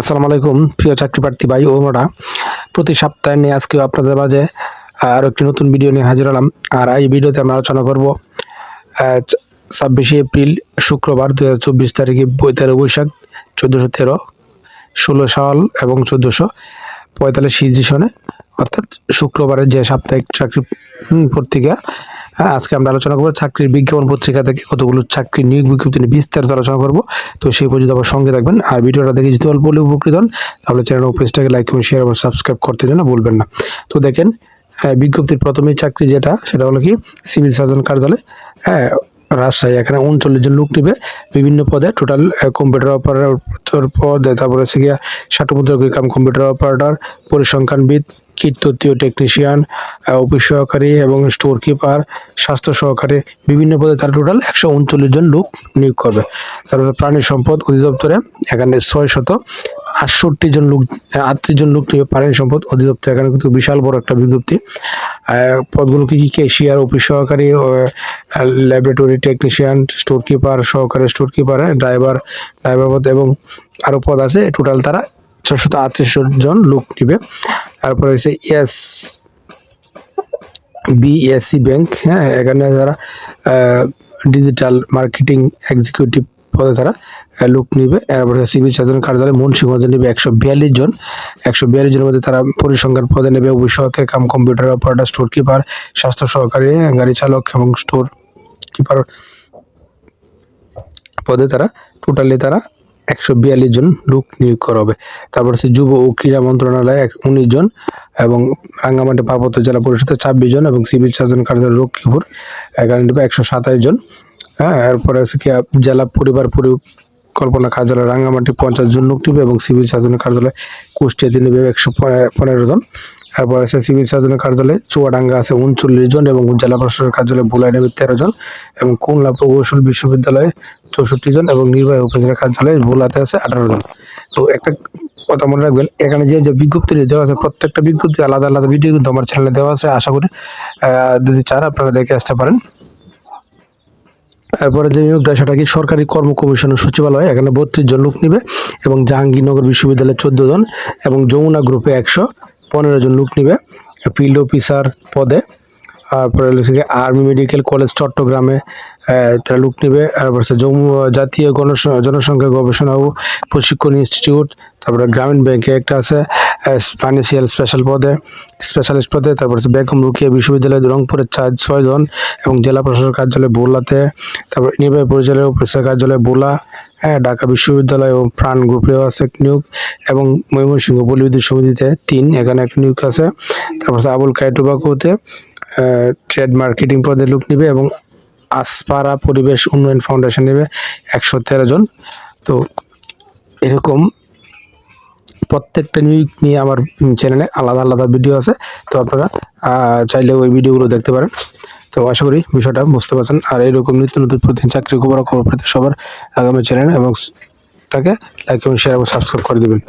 আসসালামু আলাইকুম, প্রিয় চাকরি প্রার্থী ভাই ও ওরা প্রতি সপ্তাহে নিয়ে আজকে আপনাদের মাঝে আরও একটি নতুন ভিডিও নিয়ে হাজির হলাম। আর এই ভিডিওতে আমরা আলোচনা করব ছাব্বিশে এপ্রিল, শুক্রবার দু হাজার চব্বিশ তারিখে তেরো বৈশাখ, চোদ্দোশো তেরো, ষোলো সাল এবং চোদ্দোশো পঁয়তাল্লিশ সিজি সনে। অর্থাৎ শুক্রবারের যে সাপ্তাহিক চাকরি পত্রিকা হ্যাঁ, আজকে আমরা আলোচনা করব চাকরির বিজ্ঞাপন পত্রিকা থেকে কতগুলো চাকরি নিয়োগ বিজ্ঞপ্তি নিয়ে বিস্তারিত আলোচনা করব। তো সেই পর্যন্ত আবার সঙ্গে থাকবেন। আর ভিডিওটা দেখে যদি অল্প উপকৃত হন তাহলে চ্যানেল পেজটাকে লাইক এবং শেয়ার এবং সাবস্ক্রাইব করতে যেন বলবেন না। তো দেখেন বিজ্ঞপ্তির প্রথমেই চাকরি যেটা সেটা হলো কি? সিভিল সার্জন কার্যালয়। হ্যাঁ রাজশাহী এখানে উনচল্লিশ জন লোক নিবে বিভিন্ন পদে। টোটাল কম্পিউটার অপারেটর পদে তারপরে হচ্ছে গিয়া ষাটমুদ্রা কাম কম্পিউটার অপারেটর পরিসংখ্যানবিদ কীর্ততীয় টেকনিশিয়ান অফিস সহকারী এবং স্টোর কিপার স্বাস্থ্য সহকারী, বিভিন্ন পদে তারা টোটাল একশো উনচল্লিশ জন লোক নিয়োগ করবে। তারপরে প্রাণী সম্পদ অধিদপ্তরে এখানে ছয় শত আটষট্টি জন লোক, আটত্রিশ জন লোক প্রাণী সম্পদ অধিদপ্তর, এখানে কিন্তু বিশাল বড় একটা বিজ্ঞপ্তি। পদগুলো কি কি? ক্যাশিয়ার অফিস সহকারী ল্যাবরেটরি টেকনিশিয়ান স্টোর কিপার সহকারী স্টোর কিপার ড্রাইভার ড্রাইভার পদ এবং আরও পদ আছে। টোটাল তারা ছশত আটত্রিশ জন লোক নিবে। তারপরে হচ্ছে এস বিএসসি ব্যাংক হ্যাঁ এখানে যারা ডিজিটাল মার্কেটিং এক্সিকিউটিভ পদে তারা লোক নিবে। তারপরে সিভিল সার্জন কার্যালয়, মুন্সিগঞ্জে নেবে একশো বিয়াল্লিশ জন। একশো বিয়াল্লিশ জনের মধ্যে তারা পরিসংখ্যান পদে নেবে অভিষেকে cum computer operator, store keeper, স্বাস্থ্য সহকারী, গাড়ি চালক এবং স্টোর কিপার পদে তারা টোটালি তারা একশো বিয়াল্লিশ জন লোক নিয়োগ করা হবে। তারপর হচ্ছে যুব ও ক্রীড়া মন্ত্রণালয়ে এক উনিশ জন এবং রাঙ্গামাটি পার্বত্য জেলা পরিষদে ছাব্বিশ জন এবং সিভিল সার্জন কার্যালয় নেবে একশো সাতাশ জন। হ্যাঁ এরপরে হচ্ছে কি, জেলা পরিবার পরিকল্পনা কার্যালয় রাঙ্গামাটি পঞ্চাশ জন লোক নেবে এবং সিভিল সার্জনের কার্যালয় কুষ্টিয়াতে নেবে একশো পনেরো জন। তারপর আছে সিভিল সার্জনের কার্যালয়ে চুয়াডাঙ্গা আছে উনচল্লিশ জন এবং জেলা প্রশাসনের কার্যালয়ে ভোলাই নেবে তেরো জন এবং খুলনা প্রকৌশল বিশ্ববিদ্যালয়ে চৌষট্টি জন এবং নির্বাহী উপজেলা কার্যালয়ে ভোলাতে আছে আঠারো জন। তো একটা কথা মনে রাখবেন, এখানে যে যে বিজ্ঞপ্তি দেওয়া আছে, প্রত্যেকটা বিজ্ঞপ্তি আলাদা আলাদা ভিডিও কিন্তু আমার চ্যানেলে দেওয়া আছে, আশা করি যদি চান আপনারা দেখে আসতে পারেন। তারপরে যে নিয়োগটা, সেটা কি সরকারি কর্ম কমিশনের সচিবালয়, এখানে বত্রিশ জন লোক নিবে এবং জাহাঙ্গীরনগর বিশ্ববিদ্যালয়ে চোদ্দ জন এবং যমুনা গ্রুপে একশো। পনেরো জন লোক নিবে ফিল্ড অফিসার পদে, তারপরে হচ্ছে আর্মি মেডিকেল কলেজ চট্টগ্রামে তারা লোক নিবে তারপর হচ্ছে জম্মু জাতীয় গণস- জনসংখ্যা গবেষণা ও প্রশিক্ষণ ইনস্টিটিউট তারপরে গ্রামীণ ব্যাংকে একটা আছে ফাইন্যান্সিয়াল স্পেশাল পদে স্পেশালিস্ট পদে, তারপর হচ্ছে বেগম রুকিয়া বিশ্ববিদ্যালয় রংপুরের চার ছয়জন এবং জেলা প্রশাসক কার্যালয় বোলাতে, তারপর নির্বাহী পরিচালক অফিসার কার্যালয় বোলা হ্যাঁ ঢাকা বিশ্ববিদ্যালয় ও প্রাণ গ্রুপেও আছে এক নিয়োগ এবং ময়মনসিংহ পল্লী সমিতিতে তিন, এখানে একটা নিয়োগ আছে। তারপর আবুল কায়টুবাকুতে ট্রেড মার্কেটিং পদে লোক নিবে এবং আসপাড়া পরিবেশ উন্নয়ন ফাউন্ডেশন নেবে একশো তেরো জন। তো এরকম প্রত্যেকটা নিউজ নিয়ে আমার চ্যানেলে আলাদা আলাদা ভিডিও আছে। তো আপনারা চাইলে ওই ভিডিওগুলো দেখতে পারেন। তো আশা করি বিষয়টা বুঝতে পারছেন। আর এইরকম নিত্য নতুন প্রতিদিন চাকরি খবর খবর পেতে সবার আগামী চ্যানেল এবং টাকে লাইক এবং শেয়ার এবং সাবস্ক্রাইব করে দেবেন।